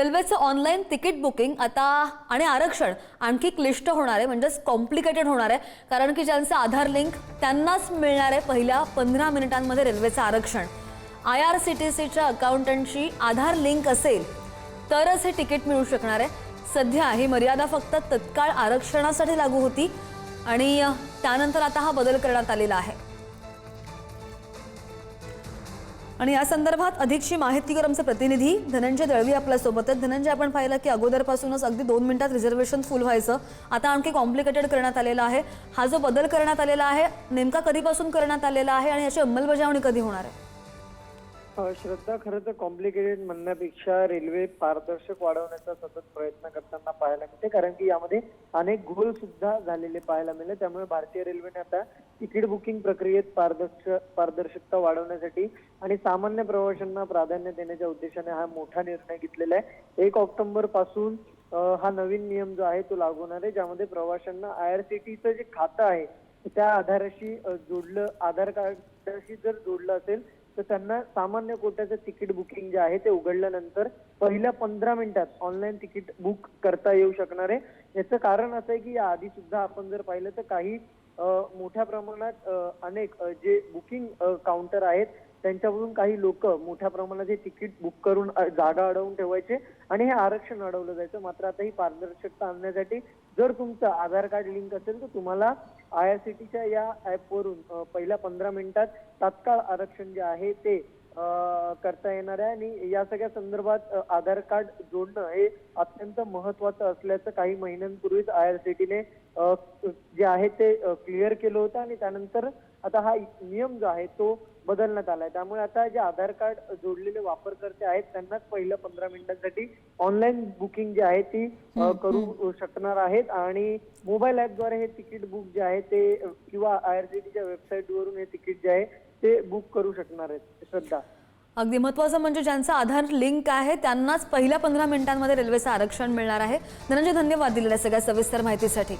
रेल्वेचं online ticket booking आता आणि आरक्षण आणखी क्लिष्ट होणार आहे म्हणजेच कॉम्प्लिकेटेड होणार आहे. कारण की ज्यांचं आधार लिंक त्यांनाच मिळणार आहे पहिल्या पंधरा मिनिटांमध्ये रेल्वेचं आरक्षण. आय आर सी टी सीच्या अकाउंटंटशी आधार लिंक असेल तरच हे तिकीट मिळू शकणार आहे. सध्या ही मर्यादा फक्त तत्काळ आरक्षणासाठी लागू होती आणि त्यानंतर आता हा बदल करण्यात आलेला आहे. आणि या संदर्भात अधिकची माहितीवर आमचे प्रतिनिधी धनंजय दळवी आपल्यासोबत आहेत. धनंजय आपण पाहिलं की अगोदरपासूनच अगदी दोन मिनिटात रिझर्वेशन फुल व्हायचं. आता आणखी कॉम्प्लिकेटेड करण्यात आलेला आहे. हा जो बदल करण्यात आलेला आहे नेमका कधीपासून करण्यात आलेला आहे आणि याची अंमलबजावणी कधी होणार आहे? श्रद्धा खरं तर कॉम्प्लिकेटेड म्हणण्यापेक्षा रेल्वे पारदर्शक वाढवण्याचा सतत वाटते कारण की यामध्ये अनेक गोल सुद्धा झालेले पाहायला मिळले. त्यामुळे भारतीय रेल्वेने आता तिकीट बुकिंग प्रक्रियेत पारदर्शक पारदर्शकता वाढवण्यासाठी आणि सामान्य प्रवाशांना प्राधान्य देण्याच्या उद्देशाने हा मोठा निर्णय घेतलेला आहे. एक ऑक्टोबरपासून हा नवीन नियम जो आहे तो लागू होणार आहे ज्यामध्ये प्रवाशांना आय आर सी टीचं जे खातं आहे त्या आधाराशी जोडलं आधार कार्डशी जर जोडलं असेल तर त्यांना सामान्य कोट्याचं तिकीट बुकिंग जे आहे ते उघडल्यानंतर पहिल्या पंधरा मिनिटात ऑनलाईन तिकीट बुक करता येऊ शकणार आहे. याचं कारण असं आहे की या आधी सुद्धा आपण जर पाहिलं तर काही मोठ्या प्रमाणात अनेक जे बुकिंग काउंटर आहेत त्यांच्यावरून काही लोक मोठ्या प्रमाणात हे तिकीट बुक करून जागा अडवून ठेवायचे आणि हे आरक्षण अडवलं जायचं. मात्र आता ही पारदर्शकता आणण्यासाठी जर तुमचं आधार कार्ड लिंक असेल तर तुम्हाला आय आर सी टीच्या या ऍपवरून पहिल्या पंधरा मिनिटात तात्काळ आरक्षण जे आहे ते करता येणार आहे. आणि या सगळ्या संदर्भात आधार कार्ड जोडणं हे अत्यंत महत्वाचं असल्याचं काही महिन्यांपूर्वीच आय आर सी टीने जे आहे ते क्लिअर केलं होतं. आणि त्यानंतर आता हा नियम जो आहे तो बदलण्यात आलाय. त्यामुळे आता जे आधार कार्ड जोडलेले वापरकर्ते आहेत त्यांनाच पहिल्या पंधरा मिनिटांसाठी ऑनलाईन बुकिंग जी आहे ती अ, करू शकणार आहेत. आणि मोबाईल ऍपद्वारे हे तिकीट बुक जे आहे ते अ, किंवा आयआरसीटीच्या वेबसाईट वरून हे तिकीट जे आहे ते बुक करू शकणार आहेत. श्रद्धा. अगदी महत्त्वाचं म्हणजे ज्यांचं आधार लिंक आहे त्यांनाच पहिल्या पंधरा मिनिटांमध्ये रेल्वेचं आरक्षण मिळणार आहे. धनंजय धन्यवाद दिलेल्या सगळ्या सविस्तर माहितीसाठी.